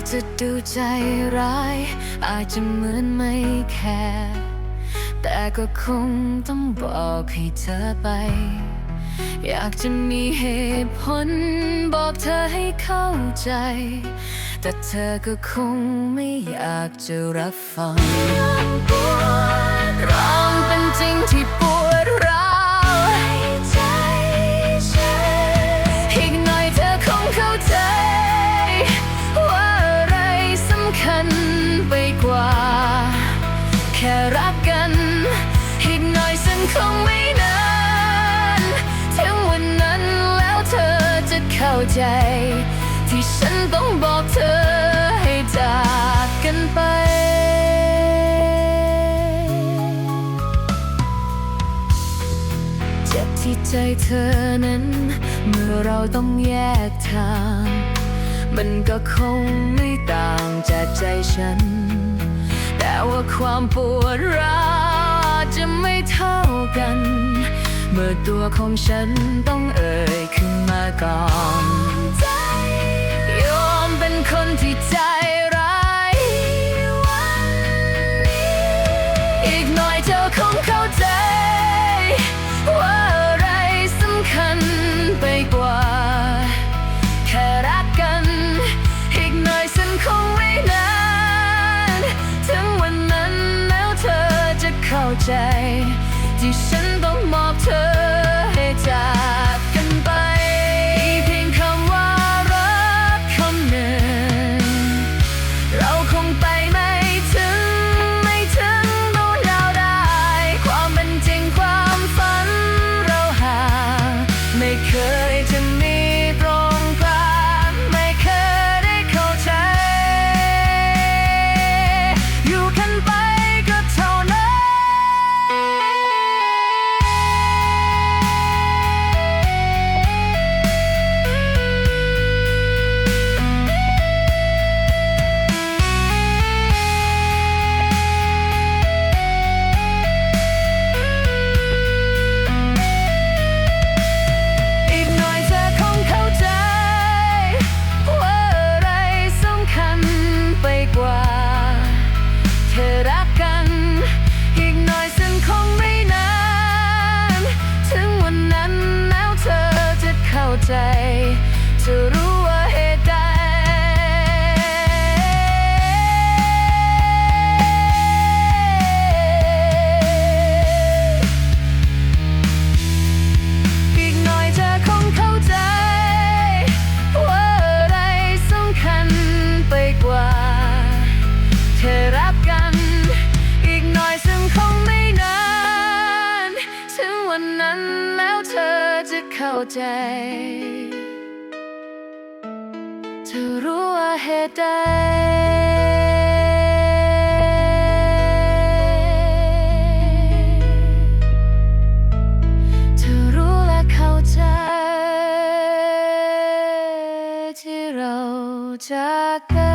จจะดูใจร้าย อาจจะเหมือนไม่แคร์แต่ก็คงต้องบอกให้เธอไป อยากจะมีเหตุผล บอกเธอให้เข้าใจ แต่เธอก็คงไม่อยากจะรับฟังร้องเป็นจริงที่ปวด ใจ ที่ฉันต้องบอกเธอให้จากกันไปเจ็บที่ใจเธอนั้น เมื่อเราต้องแยกทาง มันก็คงไม่ต่างจากใจฉัน แต่ว่าความปวดร้าวจจะไม่เท่ากัน เมื่อตัวของฉันต้องเอ่ยขึ้น อีกหน่อยเธอคงเข้าใจ ว่าอะไรสำคัญไปกว่า แค่รักกัน อีกหน่อยฉันคงไม่นาน ถึงวันนั้นแล้วเธอจะเข้าใจ ที่ฉันต้องมอบเธอ ใจจะรู้ ใจ เธอรู้ว่าเหตุใดเธอรู้และเข้าใจ ที่เราจากกัน